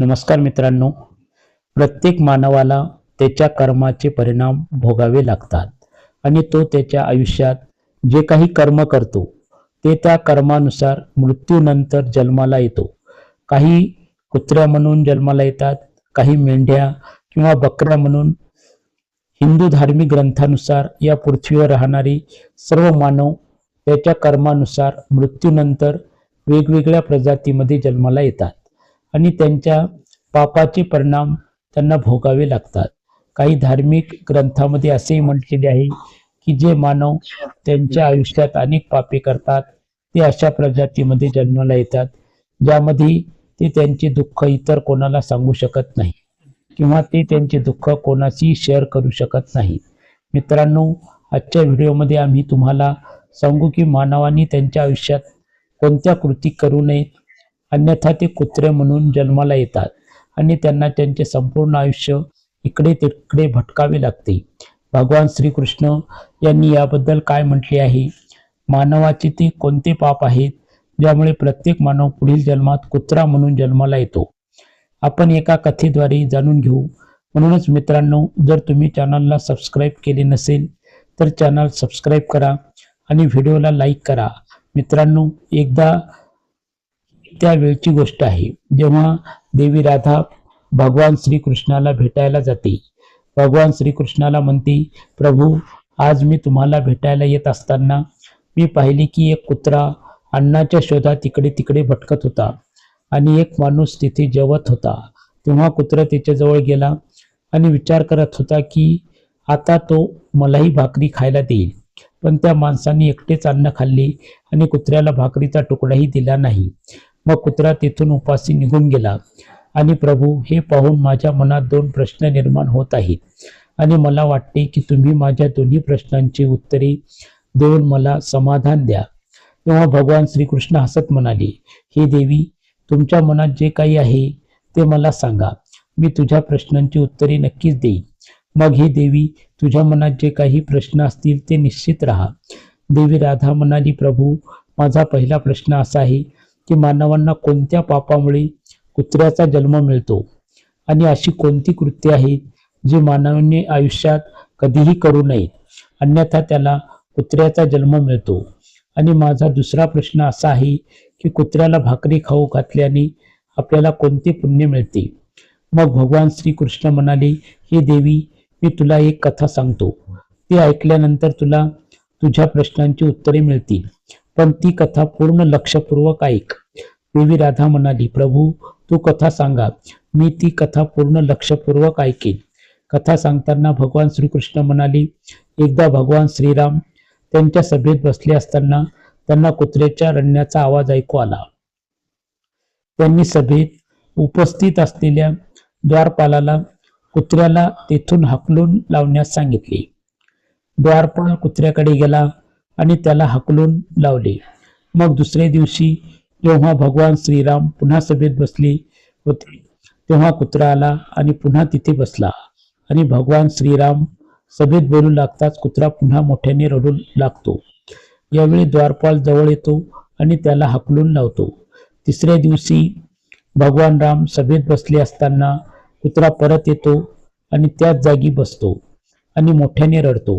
नमस्कार मित्रांनो प्रत्येक मानवाला त्याच्या कर्माचे परिणाम भोगावे लागतात आणि तो त्याच्या आयुष्यात जे काही कर्म करतो ते त्या कर्मानुसार मृत्यूनंतर जन्माला येतो. काही कुत्र्या म्हणून जन्माला येतात काही मेंढ्या किंवा बकऱ्या म्हणून. हिंदू धार्मिक ग्रंथानुसार या पृथ्वीवर राहणारी सर्व मानव त्याच्या कर्मानुसार मृत्यूनंतर वेगवेगळ्या प्रजातीमध्ये जन्माला येतात. आणि त्यांच्या पापाचे परिणाम त्यांना भोगावे लागतात. काही धार्मिक ग्रंथामध्ये असेही म्हटलेले आहे की जे मानव त्यांच्या आयुष्यात अनेक पापे करतात ते अशा प्रजातीमध्ये जन्माला येतात ज्यामध्ये ते त्यांचे दुःख इतर कोणाला सांगू शकत नाही किंवा ते त्यांचे दुःख कोणाशी शेअर करू शकत नाही. मित्रांनो आजच्या व्हिडिओमध्ये आम्ही तुम्हाला सांगू की मानवाने त्यांच्या आयुष्यात कोणत्या कृती करू नयेत अन्यथा ते कुत्रे म्हणून जन्माला येतात आणि त्यांना त्यांचे संपूर्ण आयुष्य इकडे तिकडे भटकावे लागते. भगवान श्रीकृष्ण यांनी याबद्दल काय म्हटले आहे? मानवाचे ते कोणते पाप आहेत ज्यामुळे प्रत्येक मानव पुढील जन्मात कुत्रा म्हणून जन्माला येतो? आपण एका कथेद्वारे जाणून घेऊ. म्हणूनच मित्रांनो जर तुम्ही चॅनलला सबस्क्राईब केले नसेल तर चॅनल सबस्क्राईब करा आणि व्हिडिओला लाईक करा. मित्रांनो एकदा त्या वेळची गोष्ट आहे. जेव्हा देवी राधा भगवान श्रीकृष्णाला भेटायला जाते भगवान श्रीकृष्णाला म्हणते प्रभू आज मी तुम्हाला भेटायला येत असताना मी पाहिले की एक कुत्रा अन्नाच्या शोधात इकडे तिकडे भटकत होता आणि एक माणूस तिथे जेवत होता. तेव्हा कुत्रा त्याच्याजवळ गेला आणि विचार करत होता की आता तो मलाही भाकरी खायला देईल. पण त्या माणसाने एकटेच अन्न खाल्ले आणि कुत्र्याला भाकरीचा तुकडाही दिला नाही. मग कुत्रा तेथून उपासी निघून गेला. आणि प्रभू हे पाहून माझ्या मनात दोन प्रश्न निर्माण होत आहेत. आणि मला वाटते की तुम्ही माझ्या दोन्ही प्रश्नांची उत्तरे देऊन मला समाधान द्या. तेव्हा भगवान श्रीकृष्ण हसत म्हणाले हे देवी तुमच्या मनात जे काही आहे ते मला सांगा. मी तुझ्या प्रश्नांची उत्तरे नक्कीच देईन. मग हे देवी तुझ्या मनात जे काही प्रश्न असतील ते निश्चित राहा. देवी राधा म्हणाली प्रभू माझा पहिला प्रश्न असा आहे की मानवांना कोणत्या पापामुळे कुत्र्याचा जन्म मिळतो? आणि अशी कोणती कृत्य आहेत जी मानवाने आयुष्यात कधीही करू नयेत अन्यथा त्याला कुत्र्याचा जन्म मिळतो. आणि माझा दुसरा प्रश्न असा आहे की कुत्र्याला भाकरी खाऊ घातल्याने आपल्याला कोणते पुण्य मिळते? मग भगवान श्रीकृष्ण म्हणाले हे देवी मी तुला एक कथा सांगतो. ती ऐकल्यानंतर तुला तुझ्या प्रश्नांची उत्तरे मिळतील. पण ती कथा पूर्ण लक्षपूर्वक ऐक. देवी राधा म्हणाली प्रभू तू कथा सांगा. मी ती कथा पूर्ण लक्षपूर्वक ऐकेन. कथा सांगताना भगवान श्रीकृष्ण म्हणाले एकदा भगवान श्रीराम त्यांच्या सभेत बसले असताना त्यांना कुत्र्याच्या रडण्याचा आवाज ऐकू आला. त्यांनी सभेत उपस्थित असलेल्या द्वारपालाला कुत्र्याला तेथून हकलून लावण्यास सांगितले. द्वारपाल कुत्र्याकडे गेला आणि त्याला हकलून लावले. मग दुसऱ्या दिवशी जेव्हा भगवान श्रीराम पुन्हा सभेत बसले होते. तेव्हा कुत्रा आला आणि पुन्हा तिथे बसला. आणि भगवान श्रीराम सभेत बोलू लागताच कुत्रा पुन्हा मोठ्याने रडू लागतो. यावेळी द्वारपाल जवळ येतो आणि त्याला हकलून लावतो. तिसऱ्या दिवशी भगवान राम सभेत बसले असताना कुत्रा परत येतो आणि त्याच जागी बसतो आणि मोठ्याने रडतो.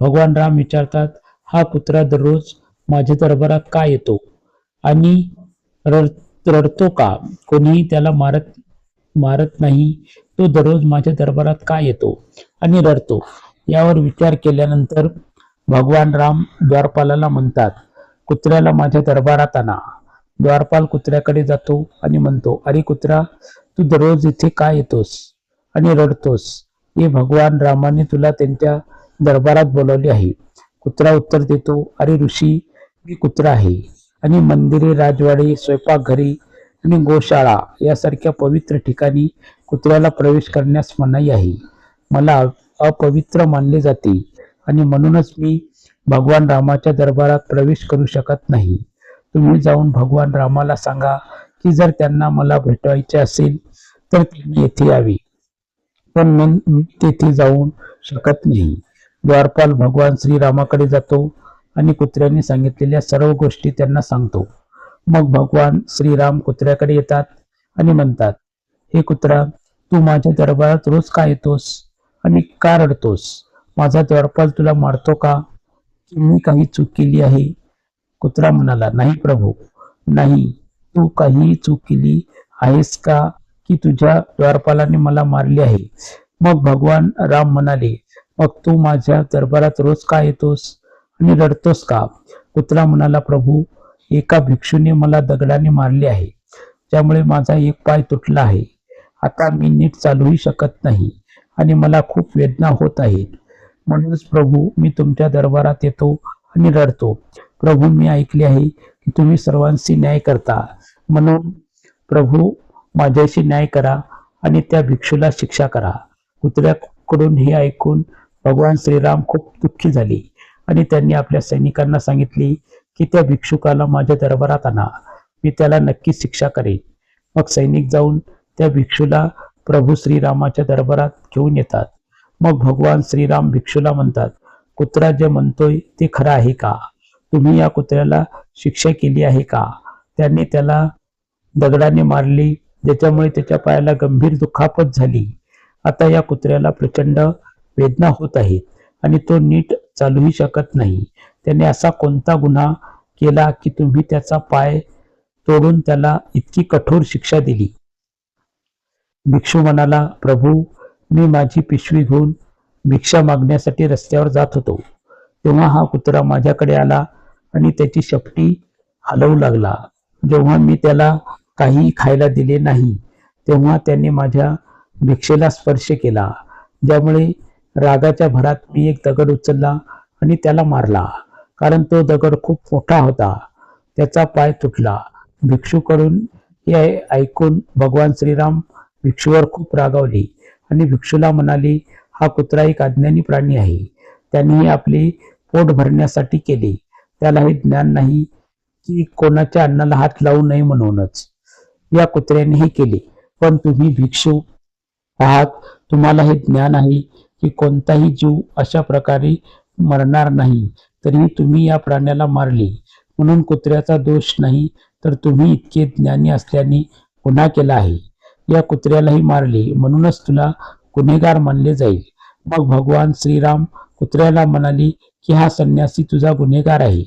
भगवान राम विचारतात हा कुत्रा दररोज माझ्या दरबारात का येतो? आणि रड रडतो का? कोणीही त्याला मारत मारत नाही. तो दररोज माझ्या दरबारात का येतो? आणि रडतो. यावर विचार केल्यानंतर भगवान राम द्वारपालाला म्हणतात कुत्र्याला माझ्या दरबारात आणा. द्वारपाल कुत्र्याकडे जातो आणि म्हणतो अरे कुत्रा तू दररोज इथे का येतोस आणि रडतोस? हे भगवान रामाने तुला त्यांच्या दरबारात बोलावले आहे. कुत्रा उत्तर देतो अरे ऋषी मी कुत्रा आहे. आणि मंदिरे राजवाडे स्वयंपाकघरे आणि गोशाळा यासारख्या पवित्र ठिकाणी कुत्र्याला प्रवेश करण्यास मनाई आहे. मला अपवित्र मानले जाते आणि म्हणूनच मी भगवान रामाच्या दरबारात प्रवेश करू शकत नाही. तुम्ही जाऊन भगवान रामाला सांगा की जर त्यांना मला भेटवायचे असेल तर त्यांनी येथे यावे. पण मी मी तेथे जाऊ शकत नाही. द्वारपाल भगवान श्रीरामाकडे जातो आणि कुत्र्याने सांगितलेल्या सर्व गोष्टी त्यांना सांगतो. मग भगवान श्रीराम कुत्र्याकडे येतात आणि म्हणतात हे कुत्रा तू माझ्या दरबारात रोज का येतोस आणि का रडतोस? माझा द्वारपाल तुला मारतो का? की मी काही चूक केली आहे? कुत्रा म्हणाला नाही प्रभू नाही. तू काही चूक केली आहेस का की तुझ्या द्वारपालाने मला मारले आहे? मग भगवान राम म्हणाले मग तू माझ्या दरबारात रोज का येतोस? आणि रडतोस का? कुत्रा म्हणाला प्रभू एका भिक्षूने मला दगडाने मारले आहे त्यामुळे माझा एक पाय तुटला आहे. आता मी नीट चालूही शकत नाही आणि मला खूप वेदना होत आहेत. म्हणूनच प्रभू मी तुमच्या दरबारात येतो आणि रडतो. प्रभू मी ऐकले आहे की तुम्ही सर्वांशी न्याय करता. म्हणून प्रभू माझ्याशी न्याय करा आणि त्या भिक्षूला शिक्षा करा. कुत्र्याकडून हे ऐकून भगवान श्रीराम खूप दुःखी झाले. आणि त्यांनी आपल्या सैनिकांना सांगितले की त्या भिक्षुकाला माझ्या दरबारात आणा. मी त्याला नक्की शिक्षा करेन. मग सैनिक जाऊन त्या भिक्षूला प्रभू श्रीरामाच्या दरबारात घेऊन येतात. मग भगवान श्रीराम भिक्षूला म्हणतात कुत्रा जे म्हणतोय ते खरं आहे का? तुम्ही या कुत्र्याला शिक्षा केली आहे का? त्यांनी त्याला दगडाने मारली ज्याच्यामुळे त्याच्या पायाला गंभीर दुखापत झाली. आता या कुत्र्याला प्रचंड वेदना होत आहेत आणि तो नीट चालूही शकत नाही. त्याने असा कोणता गुन्हा केला की तुम्ही त्याचा पाय तोडून त्याला इतकी कठोर शिक्षा दिली? भिक्षू म्हणाला प्रभू मी माझी पिशवी घेऊन भिक्षा मागण्यासाठी रस्त्यावर जात होतो. तेव्हा हा कुत्रा माझ्याकडे आला आणि त्याची शेपटी हलवू लागला. जेव्हा मी त्याला काही खायला दिले नाही तेव्हा त्याने माझ्या भिक्षेला स्पर्श केला ज्यामुळे रागाच्या भरात मी एक दगड उचलला आणि त्याला मारला कारण तो दगड खूप मोठा होता. त्याचा पाय तुटला. भिक्षूकडून हे ऐकून भगवान श्रीराम भिक्षूवर खूप रागावली आणि भिक्षूला म्हणाले हा कुत्रा एक अज्ञानी प्राणी आहे. त्यांनी आपली पोट भरण्यासाठी केले. त्याला हे ज्ञान नाही की कोणाच्या अन्नाला हात लावू नये म्हणूनच. या कुत्र्याने हे केले. पण तुम्ही भिक्षू आहात. तुम्हाला हे ज्ञान आहे की कोणताही जीव अशा प्रकारे मरणार नाही तरी तुम्ही या प्राण्याला मारले. म्हणून कुत्र्याचा दोष नाही तर तुम्ही इतके ज्ञानी असल्याने गुन्हा केला आहे. या कुत्र्यालाही मारले म्हणूनच तुला गुन्हेगार मानले जाईल. मग भगवान श्रीराम कुत्र्याला म्हणाले की हा संन्यासी तुझा गुन्हेगार आहे.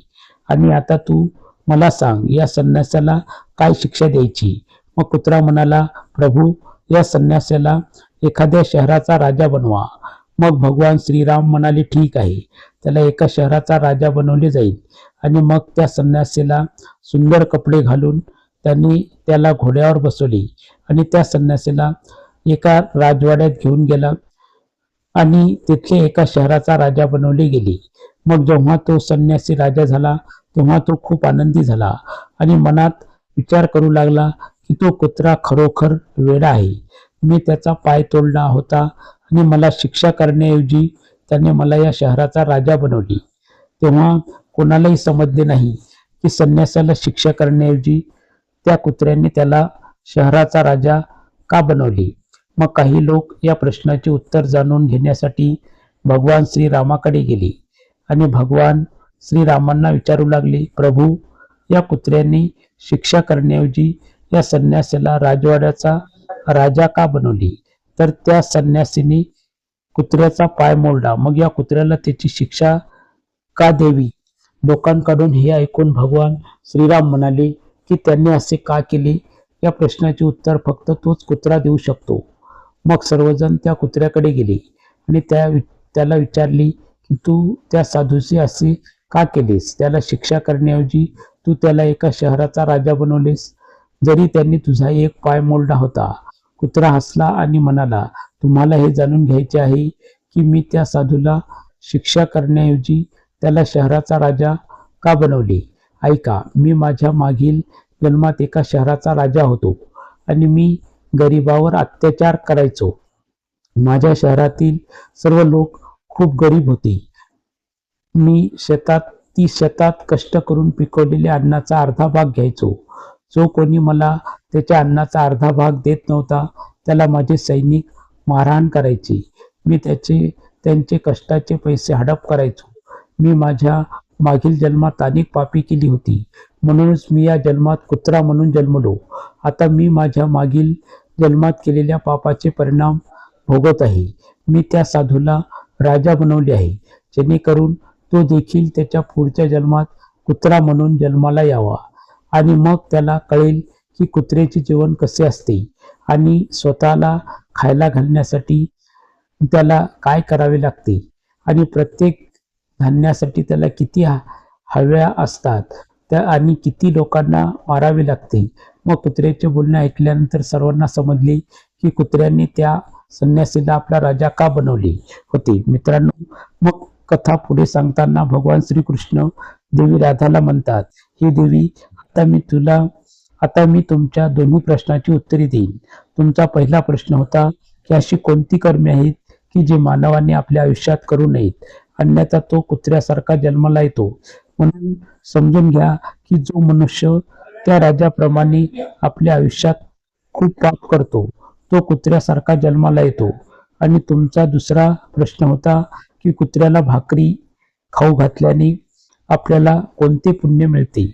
आणि आता तू मला सांग या संन्यासाला काय शिक्षा द्यायची? मग कुत्रा म्हणाला प्रभू या संन्यासाला एखाद्या शहराचा राजा बनवा. मग भगवान श्रीराम म्हणाले ठीक आहे. त्याला एका शहराचा राजा बनवले जाईल. आणि मग त्या संन्यासीला सुंदर कपडे घालून त्यांनी त्याला घोड्यावर बसवले. आणि त्या संन्यासीला एका राजवाड्यात घेऊन गेला. आणि तिथले एका शहराचा राजा बनवले गेले. मग जेव्हा तो संन्यासी राजा झाला तेव्हा तो खूप आनंदी झाला आणि मनात विचार करू लागला की तो कुत्रा खरोखर वेडा आहे. मी त्याचा पाय तोडला होता आणि मला शिक्षा करण्याऐवजी त्याने मला या शहराचा राजा बनवली. तेव्हा कोणालाही समजले नाही की संन्यासाला शिक्षा करण्याऐवजी त्या कुत्र्यांनी त्याला शहराचा राजा का बनवली? मग काही लोक या प्रश्नाचे उत्तर जाणून घेण्यासाठी भगवान श्रीरामाकडे गेले आणि भगवान श्रीरामांना विचारू लागले प्रभू या कुत्र्यांनी शिक्षा करण्याऐवजी या संन्यासाला राजवाड्याचा राजा का बनवली? तर त्या संन्यासीने कुत्र्याचा पाय मोडला. मग या कुत्र्याला त्याची शिक्षा का द्यावी लोकांकडून हे ऐकून भगवान श्रीराम म्हणाले की त्यांनी असे का केले? या प्रश्नाचे उत्तर फक्त तोच कुत्रा देऊ शकतो. मग सर्वजण त्या कुत्र्याकडे गेले आणि त्या त्याला विचारली की तू त्या साधूशी असे का केलेस? त्याला शिक्षा करण्याऐवजी तू त्याला एका शहराचा राजा बनवलेस? जरी त्यांनी तुझा एक पाय मोडला होता कुत्रा हसला आणि म्हणाला तुम्हाला हे जाणून घ्यायचे आहे की मी त्या साधूला शिक्षा करण्याऐवजी त्याला शहराचा राजा का बनवले? ऐका मी माझ्या मागील जन्मात एका शहराचा राजा होतो आणि मी गरिबावर अत्याचार करायचो. माझ्या शहरातील सर्व लोक खूप गरीब होते. मी शेतात ती शेतात कष्ट करून पिकवलेल्या अन्नाचा अर्धा भाग घ्यायचो. जो कोणी मला त्याच्या अन्नाचा अर्धा भाग देत नव्हता त्याला माझे सैनिक मारहाण करायचे. मी त्याचे त्यांचे कष्टाचे पैसे हडप करायचो. मी माझ्या मागील जन्मात अनेक पापी केली होती. म्हणूनच मी या जन्मात कुत्रा म्हणून जन्मलो. आता मी माझ्या मागील जन्मात केलेल्या पापाचे परिणाम भोगत आहे. मी त्या साधूला राजा बनवले आहे. जेणेकरून तो देखील त्याच्या पुढच्या जन्मात कुत्रा म्हणून जन्माला यावा. आणि मग त्याला कळेल की कुत्र्याचे जीवन कसे असते. आणि स्वतःला खायला घालण्यासाठी त्याला काय करावे लागते. आणि प्रत्येक धान्यासाठी त्याला किती हा- हव्या असतात. त्या आणि किती लोकांना मारावे लागते. मग कुत्र्याचे बोलणे ऐकल्यानंतर सर्वांना समजले की कुत्र्यांनी त्या संन्यासीला आपला राजा का बनवले होते. मित्रांनो मग कथा पुढे सांगताना भगवान श्रीकृष्ण देवी राधाला म्हणतात ही देवी आता मी तुला आता मी तुमच्या दोन्ही प्रश्नाची उत्तरे देईन. तुमचा पहिला प्रश्न होता की अशी कोणती कर्मे आहेत की जी मानवाने आपल्या आयुष्यात करू नयेत? अन्यथा तो कुत्र्यासारखा जन्माला येतो. म्हणून समजून घ्या की जो मनुष्य त्या राजाप्रमाणे आपल्या आयुष्यात खूप पाप करतो तो कुत्र्यासारखा जन्माला येतो. आणि तुमचा दुसरा प्रश्न होता की कुत्र्याला भाकरी खाऊ घातल्याने आपल्याला कोणते पुण्य मिळते?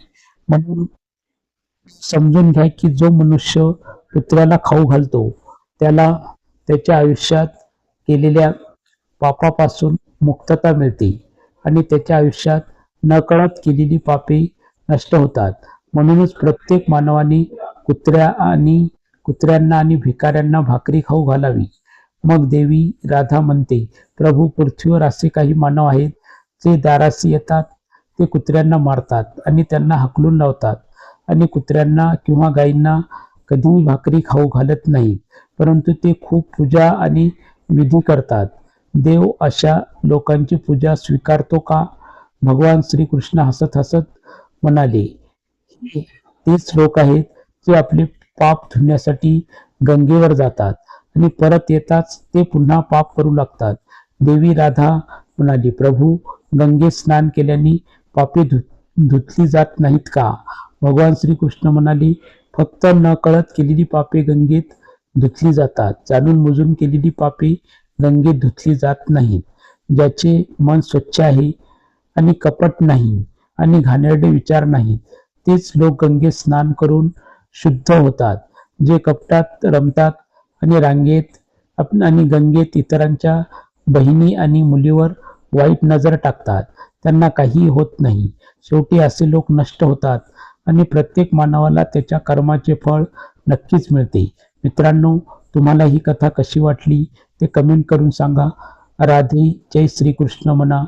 म्हणून समजून घ्या की जो मनुष्य कुत्र्याला खाऊ घालतो त्याला त्याच्या आयुष्यात केलेल्या पापापासून मुक्तता मिळते आणि त्याच्या आयुष्यात नकळत केलेली पापे नष्ट होतात. म्हणूनच प्रत्येक मानवाने कुत्र्या आणि कुत्र्यांना आणि भिकाऱ्यांना भाकरी खाऊ घालावी. मग देवी राधा म्हणते प्रभू पृथ्वीवर असे काही मानव आहेत जे दाराशी येतात ते कुत्र्यांना मारतात आणि त्यांना हकलून लावतात. आणि कुत्र्यांना किंवा गायींना कधीही भाकरी खाऊ घालत नाही परंतु ते खूप पूजा आणि विधी करतात. देव अशा लोकांची पूजा स्वीकारतो का? भगवान श्रीकृष्ण हसत हसत म्हणाले तेच लोक आहेत जे आपले पाप धुण्यासाठी गंगेवर जातात आणि परत येताच ते पुन्हा पाप करू लागतात. देवी राधा म्हणाली प्रभू गंगेत स्नान केल्याने पापे धु धुतली जात नाहीत का? भगवान श्रीकृष्ण म्हणाले फक्त न कळत केलेली पापे गंगेत धुतली जातात. जाणून मुजून केलेली पापे गंगेत धुतली जात नाहीत. ज्याचे मन स्वच्छ आहे आणि कपट नाही आणि घाणेरडे विचार नाहीत तेच लोक गंगेत स्नान करून शुद्ध होतात. जे कपटात रमतात आणि रांगेत आणि गंगेत इतरांच्या बहिणी आणि मुलीवर वाईट नजर टाकतात. त्यांना काहीही होत नाही. शेवटी असे लोक नष्ट होतात आणि प्रत्येक मानवाला त्याच्या कर्माचे फळ नक्कीच मिळते. मित्रांनो तुम्हाला ही कथा कशी वाटली ते कमेंट करून सांगा. राधे जय श्रीकृष्ण म्हणा.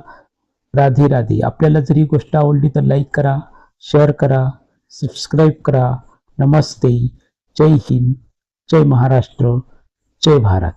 राधे राधे. आपल्याला जर ही गोष्ट आवडली तर लाईक करा शेअर करा सबस्क्राईब करा. नमस्ते. जय हिंद. जय महाराष्ट्र. जय भारत.